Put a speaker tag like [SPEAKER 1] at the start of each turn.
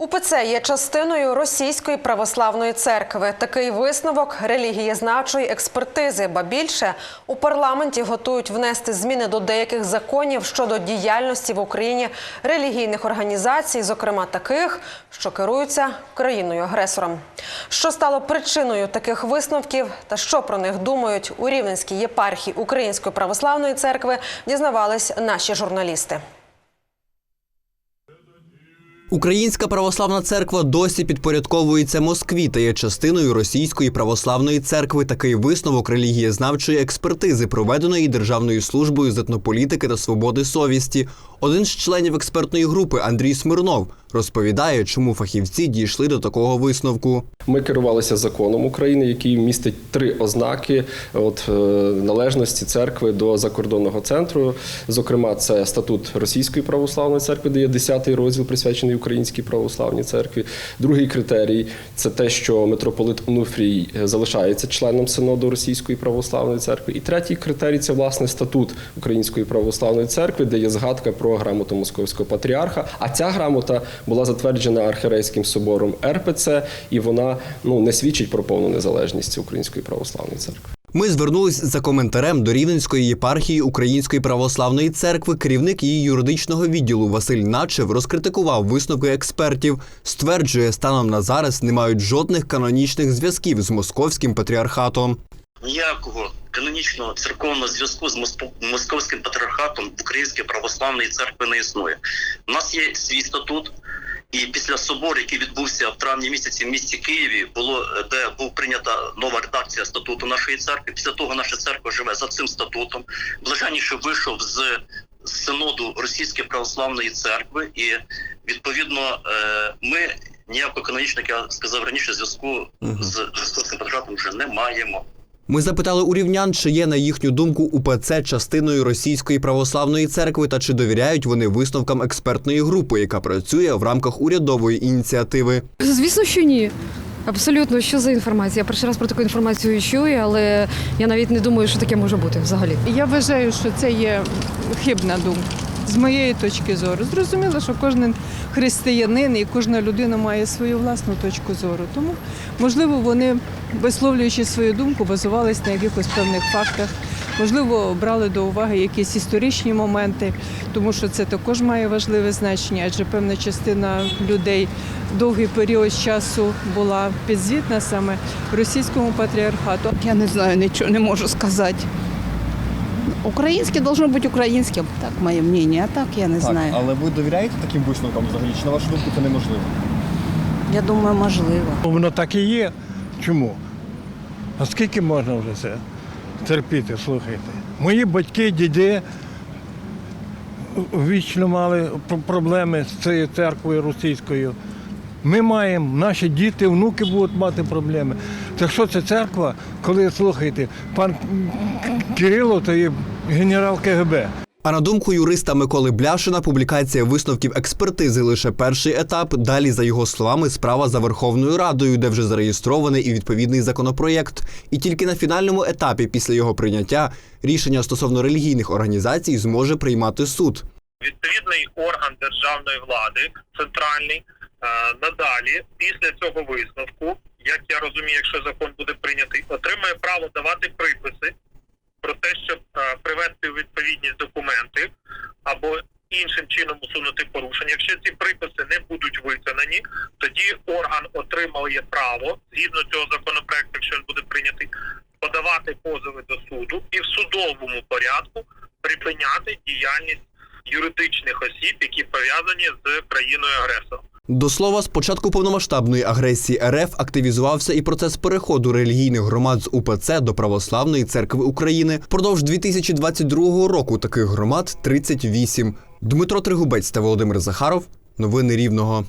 [SPEAKER 1] УПЦ є частиною Російської православної церкви. Такий висновок релігієзнавчої експертизи. Ба більше у парламенті готують внести зміни до деяких законів щодо діяльності в Україні релігійних організацій, зокрема таких, що керуються країною-агресором. Що стало причиною таких висновків та що про них думають у Рівненській єпархії Української православної церкви, дізнавались наші журналісти.
[SPEAKER 2] Українська православна церква досі підпорядковується Москві та є частиною Російської православної церкви. Такий висновок релігієзнавчої експертизи, проведеної Державною службою з етнополітики та свободи совісті. Один з членів експертної групи Андрій Смирнов розповідає, чому фахівці дійшли до такого висновку.
[SPEAKER 3] Ми керувалися законом України, який містить три ознаки от, е, належності церкви до закордонного центру. Зокрема, це статут Російської православної церкви, де є 10 розділ присвячений Українській православній церкві. Другий критерій це те, що митрополит Онуфрій залишається членом синоду Російської православної церкви. І третій критерій це власне статут Української православної церкви, де є згадка про грамоту Московського патріарха. А ця грамота була затверджена архірейським собором РПЦ, і вона ну не свідчить про повну незалежність Української православної церкви.
[SPEAKER 2] Ми звернулись за коментарем до Рівненської єпархії Української православної церкви. Керівник її юридичного відділу Василь Начев розкритикував висновки експертів. Стверджує, станом на зараз не мають жодних канонічних зв'язків з московським патріархатом.
[SPEAKER 4] ніякого канонічного церковного зв'язку з Моско- московським патріархатом в Українській православної церкви не існує. У нас є свій статут, і після собору, який відбувся в травні місяці в місті Києві, було е, де був прийнята нова редакція статуту нашої церкви. Після того наша церква живе за цим статутом. Блаженніше вийшов з синоду Російської православної церкви, і відповідно е, ми ніякого канонічного, як я сказав раніше, зв'язку з московським патріархатом вже не маємо.
[SPEAKER 2] Ми запитали у рівнян, чи є на їхню думку УПЦ частиною Російської православної церкви та чи довіряють вони висновкам експертної групи, яка працює в рамках урядової ініціативи.
[SPEAKER 5] Звісно, що ні. Абсолютно, що за інформація? Я перший раз про таку інформацію чую, але я навіть не думаю, що таке може бути взагалі.
[SPEAKER 6] Я вважаю, що це є хибна думка. З моєї точки зору. Зрозуміло, що кожен християнин і кожна людина має свою власну точку зору. Тому, можливо, вони, висловлюючи свою думку, базувались на якихось певних фактах. Можливо, брали до уваги якісь історичні моменти, тому що це також має важливе значення, адже певна частина людей довгий період часу була підзвітна саме російському патріархату.
[SPEAKER 7] Я не знаю, нічого не можу сказати. Українське должно бути українським, так моє мнення, а так я не
[SPEAKER 8] Так,
[SPEAKER 7] знаю.
[SPEAKER 8] але ви довіряєте таким висновкам взагалі? Чи на вашу думку це неможливо?
[SPEAKER 7] Я думаю, можливо.
[SPEAKER 9] Воно так і є. Чому? А скільки можна вже це терпіти, слухайте? Мої батьки, діди вічно мали проблеми з цією церквою російською. Ми маємо, наші діти, внуки будуть мати проблеми. Так що це церква, коли слухайте, пан Кирило то є генерал КГБ.
[SPEAKER 2] А на думку юриста Миколи Бляшина, публікація висновків експертизи лише перший етап. Далі, за його словами, справа за Верховною Радою, де вже зареєстрований і відповідний законопроєкт. І тільки на фінальному етапі, після його прийняття, рішення стосовно релігійних організацій зможе приймати суд.
[SPEAKER 10] відповідний орган державної влади, центральний, надалі, після цього висновку, як я розумію, якщо закон буде прийнятий, отримає право давати приписи про те, щоб е, привести у відповідність документи або іншим чином усунути порушення. Якщо ці приписи не будуть виконані, тоді орган отримує право згідно цього законопроекту, якщо він буде прийнятий, подавати позови до суду і в судовому порядку припиняти діяльність юридичних осіб, які пов'язані з країною агресором.
[SPEAKER 2] До слова, з початку повномасштабної агресії РФ активізувався і процес переходу релігійних громад з УПЦ до Православної церкви України. Продовж 2022 року таких громад 38. Дмитро Тригубець та Володимир Захаров. Новини Рівного.